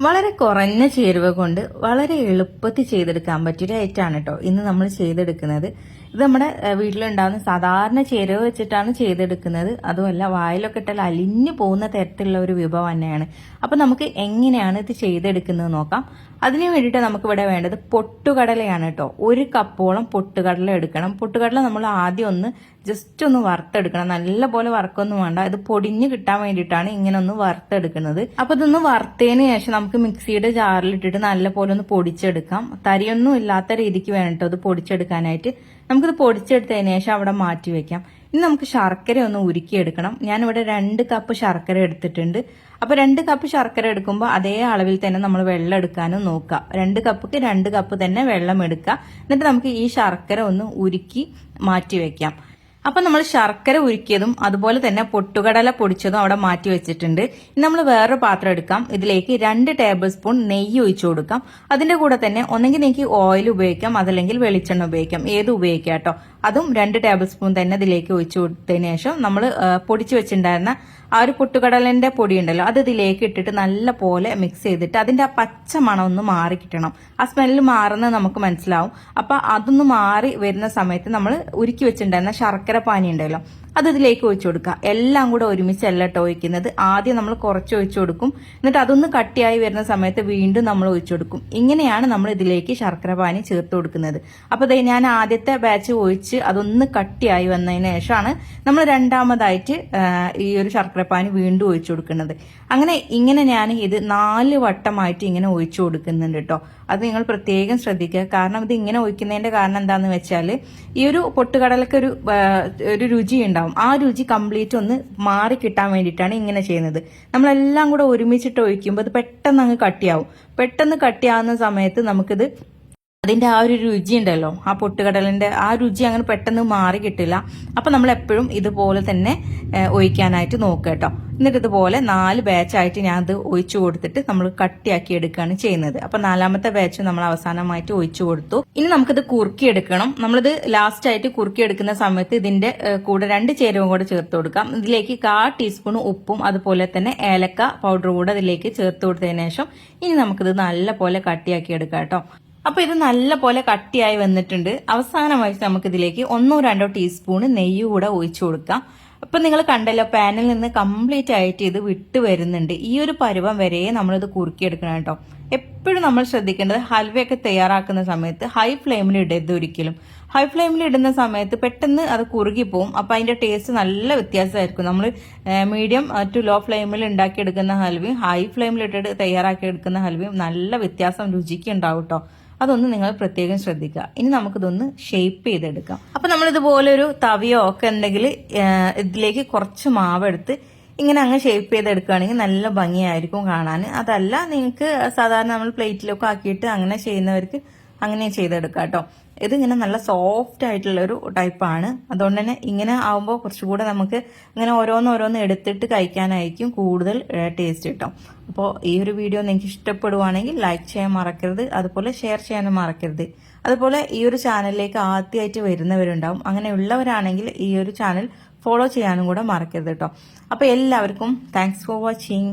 വളരെ കുറഞ്ഞ ചേരുവ കൊണ്ട് വളരെ എളുപ്പത്തിൽ ചെയ്തെടുക്കാൻ പറ്റിയ ഡയറ്റാണ് കേട്ടോ ഇന്ന് നമ്മൾ ചെയ്തെടുക്കുന്നത് ഇത് നമ്മുടെ വീട്ടിലുണ്ടാകുന്ന സാധാരണ ചേരുവ വെച്ചിട്ടാണ് ചെയ്തെടുക്കുന്നത്. അതുമല്ല വായിലൊക്കെ ഇട്ടാൽ അലിഞ്ഞു പോകുന്ന തരത്തിലുള്ള ഒരു വിഭവം തന്നെയാണ്. അപ്പൊ നമുക്ക് എങ്ങനെയാണ് ഇത് ചെയ്തെടുക്കുന്നത് നോക്കാം. അതിന് വേണ്ടിയിട്ട് നമുക്ക് ഇവിടെ വേണ്ടത് പൊട്ടുകടലയാണ് കേട്ടോ ഒരു കപ്പോളം പൊട്ടുകടല എടുക്കണം. പൊട്ടുകടല നമ്മൾ ആദ്യം ഒന്ന് ജസ്റ്റ് ഒന്ന് വറുത്തെടുക്കണം. നല്ല പോലെ വറക്കൊന്നും വേണ്ട. ഇത് പൊടിഞ്ഞ് കിട്ടാൻ വേണ്ടിയിട്ടാണ് ഇങ്ങനെ ഒന്ന് വറുത്തെടുക്കുന്നത്. അപ്പൊ ഇതൊന്ന് വറുത്തതിന് ശേഷം നമുക്ക് മിക്സിയുടെ ജാറിലിട്ടിട്ട് നല്ല പോലെ ഒന്ന് പൊടിച്ചെടുക്കാം. തരിയൊന്നും ഇല്ലാത്ത രീതിക്ക് വേണം കേട്ടോ ഇത് പൊടിച്ചെടുക്കാനായിട്ട്. നമുക്കിത് പൊടിച്ചെടുത്തതിന് ശേഷം അവിടെ മാറ്റി വെക്കാം. ഇനി നമുക്ക് ശർക്കര ഒന്ന് ഉരുക്കിയെടുക്കണം. ഞാനിവിടെ രണ്ട് കപ്പ് ശർക്കര എടുത്തിട്ടുണ്ട്. അപ്പൊ രണ്ട് കപ്പ് ശർക്കര എടുക്കുമ്പോൾ അതേ അളവിൽ തന്നെ നമ്മൾ വെള്ളം എടുക്കാനും നോക്കുക. രണ്ട് കപ്പിക്ക് രണ്ട് കപ്പ് തന്നെ വെള്ളം എടുക്കുക. എന്നിട്ട് നമുക്ക് ഈ ശർക്കര ഒന്ന് ഉരുക്കി മാറ്റി വെക്കാം. അപ്പൊ നമ്മൾ ശർക്കര ഉരുക്കിയതും അതുപോലെ തന്നെ പൊട്ടുകടല പൊടിച്ചതും അവിടെ മാറ്റി വെച്ചിട്ടുണ്ട്. ഇനി നമ്മൾ വേറൊരു പാത്രം എടുക്കാം. ഇതിലേക്ക് രണ്ട് ടേബിൾ സ്പൂൺ നെയ്യ് ഒഴിച്ചു കൊടുക്കാം. അതിന്റെ കൂടെ തന്നെ ഒന്നെങ്കിൽ നിങ്ങൾക്ക് ഓയിൽ ഉപയോഗിക്കാം അതല്ലെങ്കിൽ വെളിച്ചെണ്ണ ഉപയോഗിക്കാം. ഏത് ഉപയോഗിക്കാം കേട്ടോ? അതും രണ്ട് ടേബിൾ സ്പൂൺ തന്നെ ഇതിലേക്ക് ഒഴിച്ചു കൊടുത്തതിന് ശേഷം നമ്മൾ പൊടിച്ചു വെച്ചിട്ടുണ്ടായിരുന്ന ആ ഒരു പൊട്ടുകടലിന്റെ പൊടി ഉണ്ടല്ലോ അത് ഇതിലേക്ക് ഇട്ടിട്ട് നല്ല പോലെ മിക്സ് ചെയ്തിട്ട് അതിന്റെ ആ പച്ച മണം ഒന്ന് മാറി കിട്ടണം. ആ സ്മെല്ല് മാറുന്നത് നമുക്ക് മനസ്സിലാവും. അപ്പൊ അതൊന്ന് മാറി വരുന്ന സമയത്ത് നമ്മൾ ഉരുക്കി വെച്ചിട്ടുണ്ടായിരുന്ന ശർക്കര പാനി ഉണ്ടല്ലോ അത് ഇതിലേക്ക് ഒഴിച്ചു കൊടുക്കുക. എല്ലാം കൂടെ ഒരുമിച്ചല്ല കേട്ടോ ഒഴിക്കുന്നത്. ആദ്യം നമ്മൾ കുറച്ച് ഒഴിച്ചു കൊടുക്കും. എന്നിട്ട് അതൊന്ന് കട്ടിയായി വരുന്ന സമയത്ത് വീണ്ടും നമ്മൾ ഒഴിച്ചു കൊടുക്കും. ഇങ്ങനെയാണ് നമ്മൾ ഇതിലേക്ക് ശർക്കര പാനി ചേർത്ത് കൊടുക്കുന്നത്. അപ്പോൾ ഞാൻ ആദ്യത്തെ ബാച്ച് ഒഴിച്ച് അതൊന്ന് കട്ടിയായി വന്നതിന് ശേഷമാണ് നമ്മൾ രണ്ടാമതായിട്ട് ഈ ഒരു ശർക്കര പാനി വീണ്ടും ഒഴിച്ചു കൊടുക്കുന്നത്. അങ്ങനെ ഇങ്ങനെ ഞാൻ ഇത് നാല് വട്ടമായിട്ട് ഇങ്ങനെ ഒഴിച്ചു കൊടുക്കുന്നുണ്ട് കേട്ടോ അത് നിങ്ങൾ പ്രത്യേകം ശ്രദ്ധിക്കുക. കാരണം ഇത് ഇങ്ങനെ ഒഴിക്കുന്നതിന്റെ കാരണം എന്താണെന്ന് വെച്ചാൽ ഈ ഒരു പൊട്ടുകടലക്ക് ഒരു ഒരു രുചി ഉണ്ടാവും. ആ രുചി കംപ്ലീറ്റ് ഒന്ന് മാറി കിട്ടാൻ വേണ്ടിയിട്ടാണ് ഇങ്ങനെ ചെയ്യുന്നത്. നമ്മളെല്ലാം കൂടെ ഒരുമിച്ചിട്ട് ഒഴിക്കുമ്പോൾ അത് പെട്ടെന്ന് അങ്ങ് കട്ടിയാവും. പെട്ടെന്ന് കട്ടിയാവുന്ന സമയത്ത് നമുക്കിത് അതിന്റെ ആ ഒരു രുചി ഉണ്ടല്ലോ ആ പൊട്ടുകടലിന്റെ ആ രുചി അങ്ങനെ പെട്ടെന്ന് മാറി കിട്ടില്ല. അപ്പൊ നമ്മൾ എപ്പോഴും ഇതുപോലെ തന്നെ ഒഴിക്കാനായിട്ട് നോക്കുക കേട്ടോ. എന്നിട്ട് ഇതുപോലെ നാല് ബാച്ചായിട്ട് ഞാൻ അത് ഒഴിച്ചു കൊടുത്തിട്ട് നമ്മൾ കട്ടിയാക്കി എടുക്കുകയാണ് ചെയ്യുന്നത്. അപ്പൊ നാലാമത്തെ ബാച്ച് നമ്മൾ അവസാനമായിട്ട് ഒഴിച്ചു കൊടുത്തു. ഇനി നമുക്കിത് കുറുക്കി എടുക്കണം. നമ്മളിത് ലാസ്റ്റ് ആയിട്ട് കുറുക്കി എടുക്കുന്ന സമയത്ത് ഇതിന്റെ കൂടെ രണ്ട് ചേരുവയും കൂടെ ചേർത്ത് കൊടുക്കാം. ഇതിലേക്ക് കാ ടീസ്പൂൺ ഉപ്പും അതുപോലെ തന്നെ ഏലക്ക പൗഡർ കൂടെ അതിലേക്ക് ചേർത്ത് കൊടുത്തതിന് ശേഷം ഇനി നമുക്കിത് നല്ല പോലെ കട്ടിയാക്കി എടുക്കാം കേട്ടോ. അപ്പൊ ഇത് നല്ല പോലെ കട്ടിയായി വന്നിട്ടുണ്ട്. അവസാനമായിട്ട് നമുക്ക് ഇതിലേക്ക് ഒന്നോ രണ്ടോ ടീസ്പൂൺ നെയ്യ് കൂടെ ഒഴിച്ചു കൊടുക്കാം. അപ്പൊ നിങ്ങൾ കണ്ടല്ലോ പാനിൽ നിന്ന് കംപ്ലീറ്റ് ആയിട്ട് ഇത് വിട്ട് വരുന്നുണ്ട്. ഈ ഒരു പരുവം വരെ നമ്മളിത് കുറുക്കിയെടുക്കണം കേട്ടോ. എപ്പോഴും നമ്മൾ ശ്രദ്ധിക്കേണ്ടത് ഹൽവയൊക്കെ തയ്യാറാക്കുന്ന സമയത്ത് ഹൈ ഫ്ലെയിമിൽ ഇടരുത് ഒരിക്കലും. ഹൈ ഫ്ലെയിമിൽ ഇടുന്ന സമയത്ത് പെട്ടെന്ന് അത് കുറുകി പോകും അപ്പൊ അതിന്റെ ടേസ്റ്റ് നല്ല വ്യത്യാസമായിരിക്കും. നമ്മൾ മീഡിയം ടു ലോ ഫ്ലെയിമിൽ ഉണ്ടാക്കിയെടുക്കുന്ന ഹൽവയും ഹൈ ഫ്ലെയിമിൽ ഇട്ടിട്ട് തയ്യാറാക്കി എടുക്കുന്ന ഹൽവയും നല്ല വ്യത്യാസം രുചിക്ക് ഉണ്ടാവും കേട്ടോ. അതൊന്ന് നിങ്ങൾ പ്രത്യേകം ശ്രദ്ധിക്കുക. ഇനി നമുക്കിതൊന്ന് ഷേപ്പ് ചെയ്തെടുക്കാം. അപ്പം നമ്മൾ ഇതുപോലെ ഒരു തവിയോ ഒക്കെ ഉണ്ടെങ്കിൽ ഇതിലേക്ക് കുറച്ച് മാവെടുത്ത് ഇങ്ങനെ അങ്ങ് ഷേപ്പ് ചെയ്തെടുക്കുകയാണെങ്കിൽ നല്ല ഭംഗിയായിരിക്കും കാണാൻ. അതല്ല നിങ്ങൾക്ക് സാധാരണ നമ്മൾ പ്ലേറ്റിലൊക്കെ ആക്കിയിട്ട് അങ്ങനെ ചെയ്യുന്നവർക്ക് അങ്ങനെ ചെയ്തെടുക്കാം കേട്ടോ. ഇതിങ്ങനെ നല്ല സോഫ്റ്റ് ആയിട്ടുള്ള ഒരു ടൈപ്പാണ് അതുകൊണ്ട് തന്നെ ഇങ്ങനെ ആവുമ്പോൾ കുറച്ചുകൂടെ നമുക്ക് ഇങ്ങനെ ഓരോന്ന് ഓരോന്ന് എടുത്തിട്ട് കഴിക്കാനായിരിക്കും കൂടുതൽ ടേസ്റ്റ് കിട്ടും. അപ്പോൾ ഈ ഒരു വീഡിയോ നിങ്ങൾക്ക് ഇഷ്ടപ്പെടുവാണെങ്കിൽ ലൈക്ക് ചെയ്യാൻ മറക്കരുത് അതുപോലെ ഷെയർ ചെയ്യാനും മറക്കരുത്. അതുപോലെ ഈ ഒരു ചാനലിലേക്ക് ആദ്യമായിട്ട് വരുന്നവരുണ്ടാവും. അങ്ങനെയുള്ളവരാണെങ്കിൽ ഈ ഒരു ചാനൽ ഫോളോ ചെയ്യാനും കൂടെ മറക്കരുത് കേട്ടോ അപ്പോൾ എല്ലാവർക്കും താങ്ക്സ് ഫോർ വാച്ചിങ്